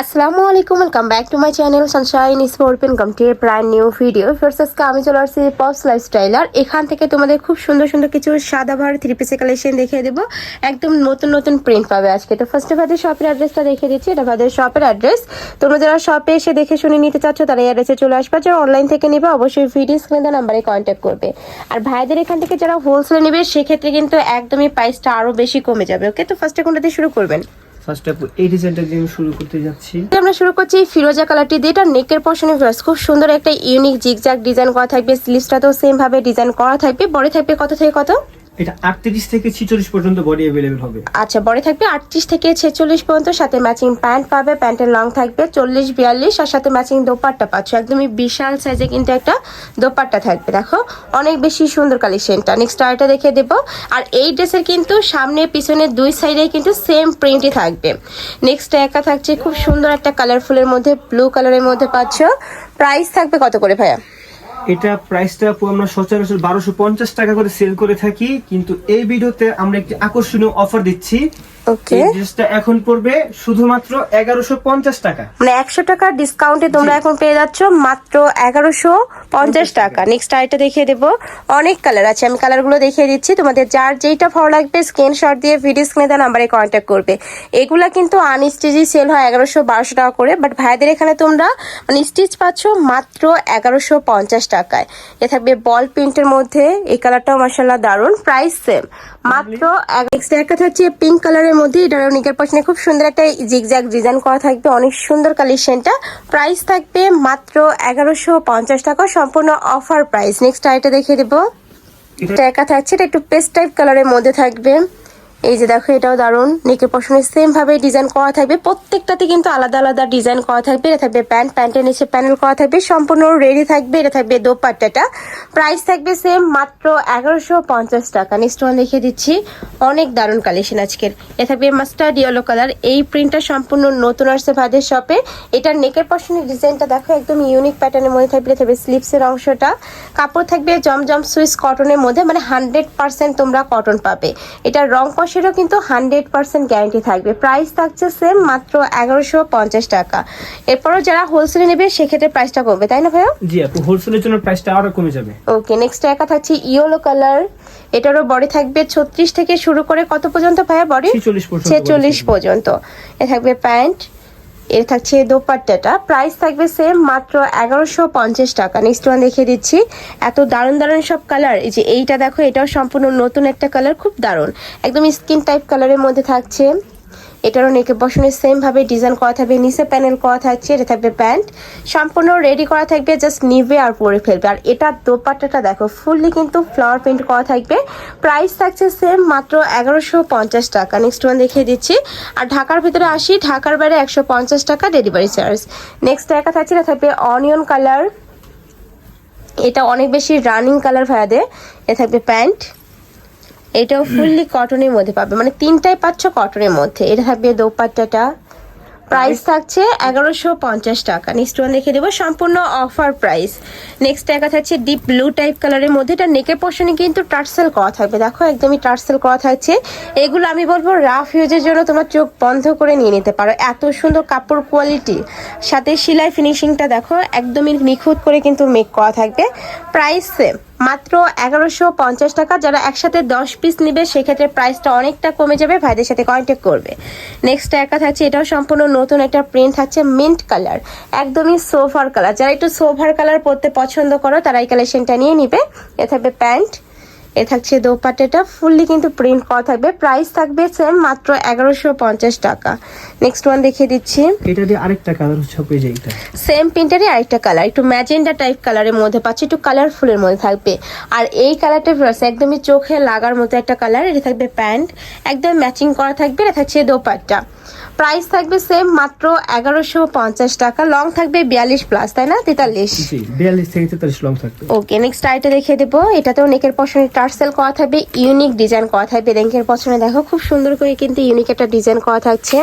আসসালামু আলাইকুম welcome back to my channel sunshine is open come to a brand new video first আজকে আমি চলে আসছি পপস লাইফস্টাইল আর এখান থেকে তোমাদের খুব সুন্দর সুন্দর কিছু সাদা ভার থ্রি পিসের কালেকশন দেখিয়ে দেবো। একদম নতুন নতুন প্রিন্ট পাবে আজকে। তো ফার্স্টে ভাদের শপের অ্যাড্রেসটা দেখিয়ে দিচ্ছি। এটা ভাদের শপের অ্যাড্রেস তোমরা যারা শপে এসে দেখে শুনে নিতে চাচ্ছ, তারা এই অ্যাড্রেসে চলে আসবে। যারা অনলাইন থেকে নেবে, অবশ্যই ভিডিও স্ক্রিনে নাম্বারে কন্ট্যাক্ট করবে। আর ভাইদের এখান থেকে যারা হোলসেলে নেবে, সেক্ষেত্রে কিন্তু একদমই প্রাইসটা আরও বেশি কমে যাবে। ওকে তো ফার্স্টে কোনটা দিয়ে শুরু করবেন? ফার্স্ট আপু এই ডিজাইনটা দিয়ে আমি শুরু করতে যাচ্ছি। আমরা শুরু করছি ফিরোজা কালারটি দিয়ে। এটা নেকের পোর্শনে ভার্স খুব সুন্দর একটা ইউনিক জিগজ্যাগ ডিজাইন করা থাকবে। স্লিভসটাতেও সেম ভাবে ডিজাইন করা থাকবে। বড় থাকবে কত থেকে কত? এটা আটত্রিশ থেকে ছিচল্লিশ পর্যন্ত বডি অ্যাভেলেবেল হবে। আচ্ছা বড় থাকবে আটত্রিশ থেকে ছেচল্লিশ পর্যন্ত, সাথে ম্যাচিং প্যান্ট পাবে, প্যান্টের লং থাকবে, চল্লিশ, বিয়াল্লিশ, আর সাথে ম্যাচিং দোপাট্টা পাচ্ছ। একদমই বিশাল সাইজে কিন্তু একটা দোপাট্টা থাকবে, দেখো। অনেক বেশি সুন্দর কালেকশনটা নেক্সট আরেকটা দেখে দেবো। আর এই ড্রেসের কিন্তু সামনে, পিছনে দুই সাইডে কিন্তু সেম প্রিন্টই থাকবে। নেক্সট একা থাকছে, খুব সুন্দর একটা কালারফুলের মধ্যে ব্লু কালারের মধ্যে পাচ্ছ। প্রাইস থাকবে কত করে ভাইয়া? এটা প্রাইসটা আমরা সচরাচর বারোশো পঞ্চাশ টাকা করে সেল করে থাকি, কিন্তু এই ভিডিওতে আমরা একটি আকর্ষণীয় অফার দিচ্ছি। ওকে। এই ড্রেসটা এখন পড়বে শুধুমাত্র এগারোশো পঞ্চাশ টাকা। মানে একশো টাকার ডিসকাউন্টে তোমরা এখন পেয়ে যাচ্ছ মাত্র এগারোশো পঞ্চাশ টাকা। নেক্সট আইটা দেখিয়ে দেবো। অনেক কালার আছে আমি কালারগুলো দেখিয়ে দিচ্ছি। তোমাদের যার যেইটা ভালো লাগবে স্ক্রিনশট দিয়ে ভিডিও স্ক্রিনে দেওয়া নাম্বারে কন্ট্যাক্ট করবে। এগুলা কিন্তু আনস্টিচই সেল হয় এগারোশো বারোশো টাকা করে বাট ভাইদের এখানে তোমরা মানে স্টিচ পাচ্ছ মাত্র এগারোশো পঞ্চাশ টাকায়। এ থাকবে বল প্রিন্টের মধ্যে। এই কালারটাও মার্শাল্লাহ দারুণ। প্রাইস সেম মাত্র নেক্সট একটা থাকছে পিঙ্ক কালারের মধ্যে এটারও নিকের পশনে খুব সুন্দর একটা জিগজ্যাগ ডিজাইন করা থাকবে। অনেক সুন্দর কালেকশনটা প্রাইস থাকবে মাত্র এগারোশো পঞ্চাশ টাকা। সম্পূর্ণ অফার প্রাইস নেক্সট আইটা দেখিয়ে দেবো। এটা এটা একা থাকছে এটা একটু পেস্ট টাইপ কালারের মধ্যে থাকবে। এই যে দেখো, এটাও দারুণ। নেকের পশনে সেম ভাবে ডিজাইন করা থাকবে। প্রত্যেকটাতে কিন্তু আলাদা আলাদা ডিজাইন করা থাকবে। এটা থাকবে প্যান্ট প্যান্টের নিচে প্যানেল করা থাকবে। সম্পূর্ণ রেডি থাকবে। এটা থাকবে দোপাট্টাটা। প্রাইস থাকবে সেম মাত্র এগারোশো পঞ্চাশ টাকা। নেক্সট ওয়ান দেখিয়ে দিচ্ছি। অনেক দারুণ কালেকশন আজকের। এটা থাকবে মাস্টার্ড ইয়েলো কালার এই প্রিন্টটা সম্পূর্ণ নতুন আসছে ভাদের শপে এটার নেকের পশনের ডিজাইনটা দেখো, একদম ইউনিক প্যাটার্নের মধ্যে থাকবে। এটা থাকবে স্লিপসের অংশটা। কাপড় থাকবে জমজম সুইস কটনের মধ্যে। মানে হান্ড্রেড পার্সেন্ট তোমরা কটন পাবে। এটার রং কষেরও কিন্তু হান্ড্রেড পার্সেন্ট গ্যারান্টি থাকবে। প্রাইস থাকছে সেম মাত্র এগারোশো পঞ্চাশ টাকা। এরপরও যারা হোলসেলে নেবে সেক্ষেত্রে প্রাইসটা কমবে তাই না ভাইয়া? জি আপু হোলসেলের জন্য প্রাইসটা আরও কমে যাবে। ওকে নেক্সট একা থাকছে ইয়েলো কালার এটারও বডি থাকবে ছত্রিশ থেকে শুরু করে কত পর্যন্ত ভাইয়া বডি ছেচল্লিশ পর্যন্ত। এ থাকবে প্যান্ট। এর থাকছে দোপাট্টাটা। প্রাইস থাকবে সেম মাত্র এগারোশো পঞ্চাশ টাকা। নেক্সট ওয়ান দেখিয়ে দিচ্ছি। এত দারুণ দারুণ সব কালার এই যে এইটা দেখো, এটাও সম্পূর্ণ নতুন একটা কালার খুব দারুণ। একদম স্কিন টাইপ কালারের মধ্যে থাকছে। এটারও নেকে বসনে সেম ভাবে ডিজাইন করা থাকবে, নিচে প্যানেল করা থাকছে, এটা থাকবে প্যান্ট সম্পূর্ণ রেডি করা থাকবে জাস্ট নিবে আর পরে ফেলবে। আর এটার দোপাট্টাটা দেখো ফুললি কিন্তু ফ্লাওয়ার প্রিন্ট করা থাকবে। প্রাইস থাকছে সেম মাত্র এগারোশো পঞ্চাশ টাকা। নেক্সট ওয়ান দেখিয়ে দিচ্ছি। আর ঢাকার ভিতরে আসি, ঢাকার বাইরে একশো পঞ্চাশ টাকা ডেলিভারি চার্জ নেক্সট একা থাকছে, এটা থাকবে অনিয়ন কালার এটা অনেক বেশি রানিং কালার ভাইয়াদে এ থাকবে প্যান্ট এটাও ফুললি কটনের মধ্যে পাবে। মানে তিনটাই পাচ্ছ কটনের মধ্যে। এটা থাকবে দোপাট্টাটা। প্রাইস থাকছে এগারোশো পঞ্চাশ টাকা। নেক্সট ওয়ান দেখে দেবো। সম্পূর্ণ অফার প্রাইস নেক্সট একা থাকছে ডিপ ব্লু টাইপ কালারের মধ্যে। এটা নেকের পোর্শনে কিন্তু টার্সেল করা থাকবে। দেখো একদমই টার্সেল করা থাকছে। এগুলো আমি বলব রাফ ইউজের জন্য তোমার চোখ বন্ধ করে নিয়ে নিতে পারো। এত সুন্দর কাপড় কোয়ালিটি সাথে সেলাই ফিনিশিংটা দেখো একদমই নিখুঁত করে কিন্তু মেক করা থাকবে। প্রাইস সেম মাত্র এগারোশো পঞ্চাশ টাকা। যারা একসাথে দশ পিস নেবে, সেক্ষেত্রে প্রাইসটা অনেকটা কমে যাবে। ভাইদের সাথে কন্ট্যাক্ট করবে। নেক্সট একা থাকছে এটাও সম্পূর্ণ নতুন একটা প্রিন্ট থাকছে মিন্ট কালার একদমই সোফার কালার যারা একটু সোফার কালার পরতে পছন্দ করো, তারা এই কালেকশনটা নিয়ে নিবে। এ থাকবে প্যান্ট। এ থাকছে দোপাট্টাটা। ফুললি কিন্তু প্রিন্ট করা থাকবে। প্রাইস থাকবে সেম মাত্র এগারোশো পঞ্চাশ টাকা। নেক্সট ওয়ান দেখিয়ে দিচ্ছি। এটা দিয়ে আরেকটা কালার হচ্ছে যে এইটা। সেম প্রিন্টারই আরেকটা কালার একটু ম্যাজেন্ডা টাইপ কালারের মধ্যে পাচ্ছি একটু কালারফুলের মধ্যে থাকবে। আর এই কালারটা একদমই চোখে লাগার মতো একটা কালার এটা থাকবে প্যান্ট একদম ম্যাচিং করা থাকবে। এটা থাকছে দোপাট্টা। প্রাইস থাকবে সেম মাত্র এগারোশো পঞ্চাশ টাকা। লং থাকবে বিয়াল্লিশ প্লাস তাই না? তেতাল্লিশ। বিয়াল্লিশ থেকে তেতাল্লিশ লং থাকবে। ওকে নেক্সট আইটা দেখিয়ে দেবো। এটাতেও নেকের পছনে টার্সেল করা থাকবে, ইউনিক ডিজাইন করা থাকবে। নেকের পছনে দেখো, খুব সুন্দর করে কিন্তু ইউনিক একটা ডিজাইন করা থাকছে।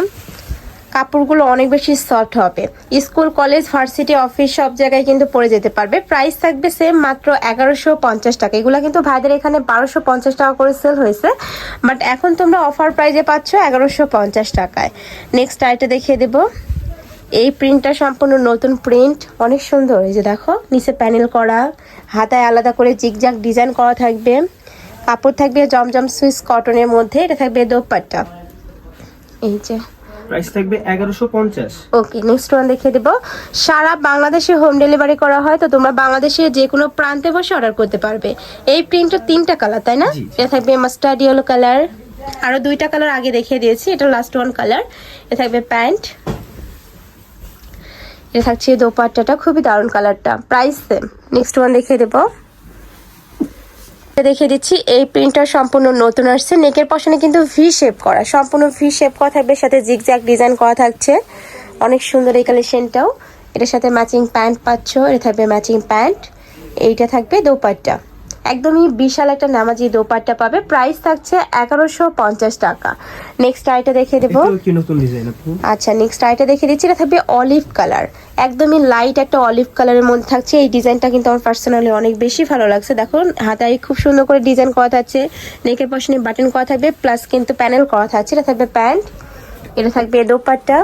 কাপড়গুলো অনেক বেশি সফট হবে। স্কুল, কলেজ, ভার্সিটি, অফিস, সব জায়গায় কিন্তু পরে যেতে পারবে। প্রাইস থাকবে সেম মাত্র এগারোশো পঞ্চাশ টাকা। এগুলো কিন্তু ভাইদের এখানে বারোশো পঞ্চাশ টাকা করে সেল হয়েছে। বাট এখন তোমরা অফার প্রাইজে পাচ্ছ এগারোশো পঞ্চাশ টাকায়। নেক্সট আইটা দেখিয়ে দেবো। এই প্রিন্টটা সম্পূর্ণ নতুন প্রিন্ট অনেক সুন্দর এই যে দেখো নিচে প্যানেল করা হাতায় আলাদা করে জিগজাগ ডিজাইন করা থাকবে। কাপড় থাকবে জমজম সুইস কটনের মধ্যে এটা থাকবে দোপাট্টা। এই যে। প্রাইস থাকবে ওকে নেক্সট ওয়ান দেখিয়ে দেবো। সারা বাংলাদেশে হোম ডেলিভারি করা হয় তো তোমরা বাংলাদেশে যে কোনো প্রান্তে বসে অর্ডার করতে পারবে। এই তিনটা কালার তাই না? এটা থাকবে মাস্টার্ড ইয়েলো কালার আরও দুইটা কালার আগে দেখিয়ে দিয়েছি এটা লাস্ট ওয়ান কালার এটা থাকবে প্যান্ট। এটা থাকছে দোপাট্টাটা, খুবই দারুণ কালারটা। প্রাইস সেম নেক্সট ওয়ান দেখিয়ে দেবো। দেখিয়ে দিচ্ছি, এই প্রিন্টটা সম্পূর্ণ নতুন আসছে। নেকের পশনে কিন্তু ভি শেপ করা। সম্পূর্ণ ভি শেপ করা থাকবে, সাথে জিগজ্যাগ ডিজাইন করা থাকছে। অনেক সুন্দর এই কালেকশনটাও এটার সাথে ম্যাচিং প্যান্ট পাচ্ছ, এটা থাকবে ম্যাচিং প্যান্ট এইটা থাকবে দোপাট্টা। একদমই বিশাল একটা নামাজি দোপাট্টা পাবে। প্রাইস থাকছে এগারোশো পঞ্চাশ টাকা। নেক্সট আইটা দেখে দেবো। আচ্ছা নেক্সট আইটা দেখে দিচ্ছি। এটা থাকবে অলিভ কালার একদমই লাইট একটা অলিভ কালারের মধ্যে থাকছে। এই ডিজাইনটা কিন্তু আমার পার্সোনালি অনেক বেশি ভালো লাগছে। দেখো হাতায় খুব সুন্দর করে ডিজাইন করা থাকছে। নেকের পশনে বাটন করা থাকবে প্লাস কিন্তু প্যানেল করা থাকছে। এটা থাকবে প্যান্ট এটা থাকবে দোপাট্টা।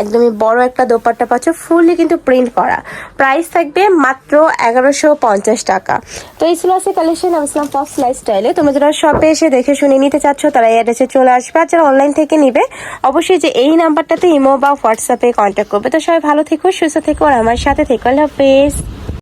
একদমই বড় একটা দোপাট্টা পাচ্ছ ফুললি কিন্তু প্রিন্ট করা। প্রাইস থাকবে মাত্র এগারোশো পঞ্চাশ টাকা। তো এই ছিল আছে কালেকশন আমি ইসলাম লাইফ স্টাইলে তোমরা যারা শপে এসে দেখে শুনে নিতে চাচ্ছ, তারা এই অ্যাড্রেসে চলে আসবে। আর যারা অনলাইন থেকে নিবে, অবশ্যই যে এই নাম্বারটাতে ইমো বা হোয়াটসঅ্যাপে কন্ট্যাক্ট করবে। তো সবাই ভালো থেকো, সুস্থ থেকো, আর আমার সাথে থেকো। আল্লাহ হাফেজ।